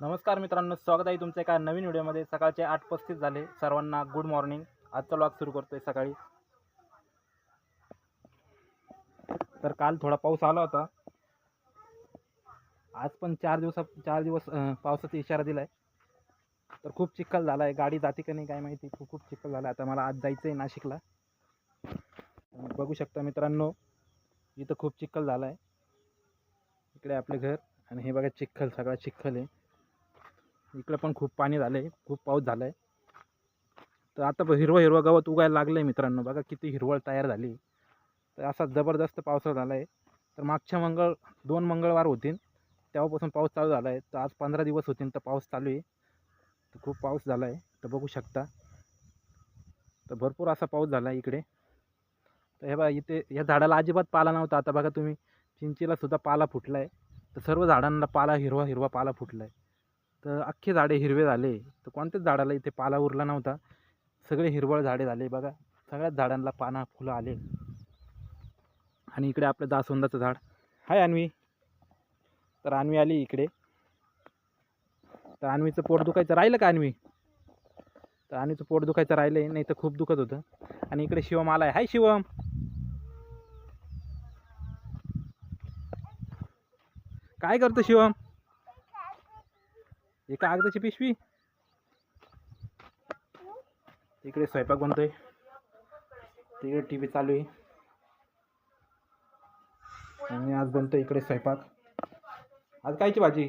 नमस्कार मित्रांनो स्वागत आहे तुमचं एका नवीन व्हिडिओमध्ये. सकाळचे आठ पस्तीस झाले. सर्वांना गुड मॉर्निंग आजचा लॉग सुरू करतोय सकाळी. तर काल थोडा पाऊस आला होता. आज पण चार दिवसा चार दिवस पावसाचा इशारा दिला आहे तर खूप चिखल झाला आहे गाडी जाते का नाही काय माहिती. खूप खूप चिखल झाला आता मला आज जायचं आहे नाशिकला बघू शकता मित्रांनो इथं खूप चिखल झाला आहे इकडे आपले घर. आणि हे बघा चिखल सगळा चिखल आहे. इकडं पण खूप पाणी झालं आहे खूप पाऊस झाला आहे तर आता हिरवं हिरवं गवत उगायला लागलं आहे मित्रांनो. बघा किती हिरवळ तयार झाली. तर असा जबरदस्त पावसाळा झाला आहे तर मागच्या मंगळ दोन मंगळवार होतील. तेव्हापासून पाऊस चालू झाला आहे तर आज पंधरा दिवस होतील तर पाऊस चालू आहे. तर खूप पाऊस झाला आहे तर बघू शकता. तर भरपूर असा पाऊस झाला आहे इकडे. तर हे बघा इथे या झाडाला अजिबात पाला नव्हता. आता बघा तुम्ही चिंचीलासुद्धा पाला फुटला आहे तर सर्व झाडांना पाला हिरवा हिरवा पाला फुटला आहे तर अख्खे झाडे हिरवे झाले. तर कोणत्याच झाडाला इथे पाला उरला नव्हता. सगळे हिरवळ झाडे झाले बघा. सगळ्याच झाडांना पाना फुलं आले. आणि इकडे आपलं जास्वंदाचं झाड. हाय अन्वी. तर अन्वी आली इकडे. तर अन्वीचं पोट दुखायचं. राहिलं का अन्वी? तर अन्वीचं पोट दुखायचं राहिलं आहे नाही तर खूप दुखत होतं. आणि इकडे शिवम आला आहे हाय शिवम. काय करतो शिवम? एक कागदाची पिशवी. इकडे स्वयंपाक बनतोय. तिकडे टी व्ही चालू आहे. आणि आज बनतोय इकडे स्वयंपाक. आज कायची भाजी?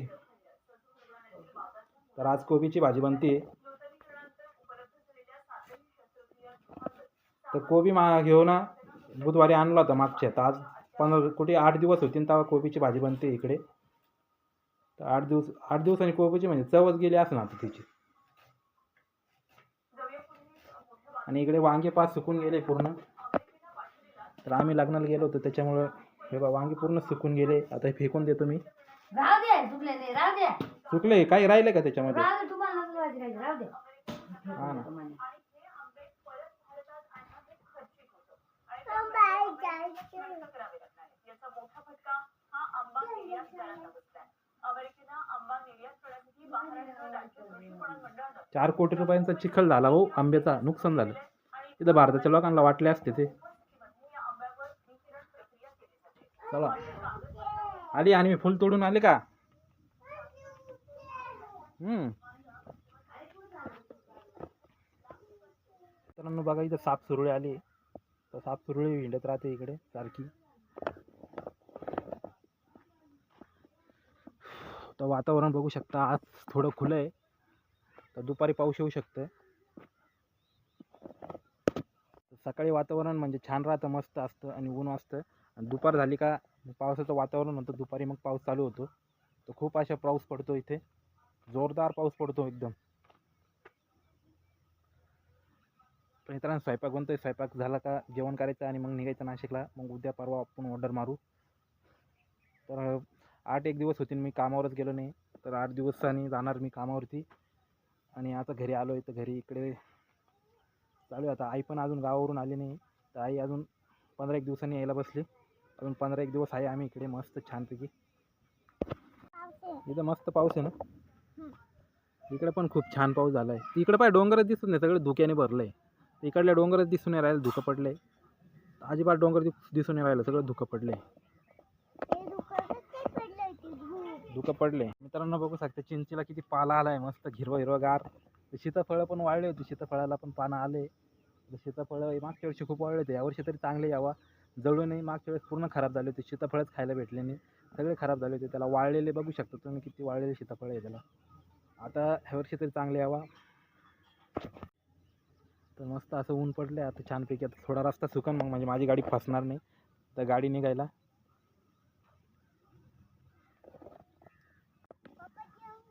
तर आज कोबीची भाजी बनते तर कोबी मा घेऊ ना बुधवारी आणला होता मागच्या. तर आज पंधरा कुठे आठ दिवस होतील तेव्हा कोबीची भाजी बनते इकडे. तर आठ दिवस आठ दिवसांनी कोबीची म्हणजे चवच गेली असं ना आता तिची. आणि इकडे वांगे पाच सुकून गेले पूर्ण. तर आम्ही लग्नाला गेलो होतो त्याच्यामुळं हे बा वांगे पूर्ण सुकून गेले. आता हे फेकून देतो मी. राहू दे चुकले नाही राहू दे. सुकले काही राहिले का त्याच्यामध्ये? हा ना. चार कोटी रुपयांचा चिखल झाला हो आंब्याचा नुकसान झालं. इथं भारताच्या लोकांना वाटले असते ते. चला. आली आणि मी फुल तोडून आले का? हम्म. मित्रांनो बघा इथं साप सुरळी आली. तर साप सुरळी हिंडत राहते इकडे सारखी. तर वातावरण बघू शकता आज थोडं खुलं आहे तर दुपारी पाऊस येऊ शकतं सकाळी वातावरण म्हणजे छान राहतं मस्त असतं आणि ऊन असतं. आणि दुपार झाली का पावसाचं वातावरण होतं दुपारी मग पाऊस चालू होतो. तर खूप अशा पाऊस पडतो इथे. जोरदार पाऊस पडतो एकदम. मित्रांनो स्वयंपाक बनतोय. स्वयंपाक झाला का जेवण करायचं आणि मग निघायचं नाशिकला. मग उद्या परवा आपण ऑर्डर मारू. तर आठ एक दिवस होतील मी कामावरच गेलो नाही. तर आठ दिवसांनी जाणार मी कामावरती. आणि आता घरी आलो आहे तर घरी इकडे चालू आहे. आता आई पण अजून गावावरून आली नाही. तर आई अजून पंधरा एक दिवसांनी यायला बसली. अजून पंधरा एक दिवस आहे आम्ही इकडे मस्त छानपैकी. इथं मस्त पाऊस आहे ना? इकडे पण खूप छान पाऊस झाला आहे इकडे पाय डोंगरच दिसत नाही. सगळं धुक्याने भरलं आहे इकडल्या डोंगरच दिसून नाही राहिलं धुकं पडलं आहे अजिबात डोंगर दिसून नाही राहिलं. सगळं धुकं पडलं आहे धुकं पडले. मित्रांनो बघू शकता चिंचीला किती पाला आला आहे मस्त हिरवं हिरवगार. सीताफळं पण वाळले होते सीताफळाला पण पानं आले. तर सीताफळं मागच्या वर्षी खूप वाळले होते यावर्षी तरी चांगले यावा. जळू नाही मागच्या वेळेस पूर्ण खराब झाले होते सीताफळच खायला भेटले नाही. सगळे खराब झाले होते त्याला वाळलेले बघू शकता तुम्ही किती वाळलेले सीताफळ आहे त्याला. आता ह्या वर्षी तरी चांगले यावा. तर मस्त असं ऊन पडलं आहे आता छानपैकी आता थोडा रस्ता सुकन मग म्हणजे माझी गाडी फसणार नाही. तर गाडी निघायला.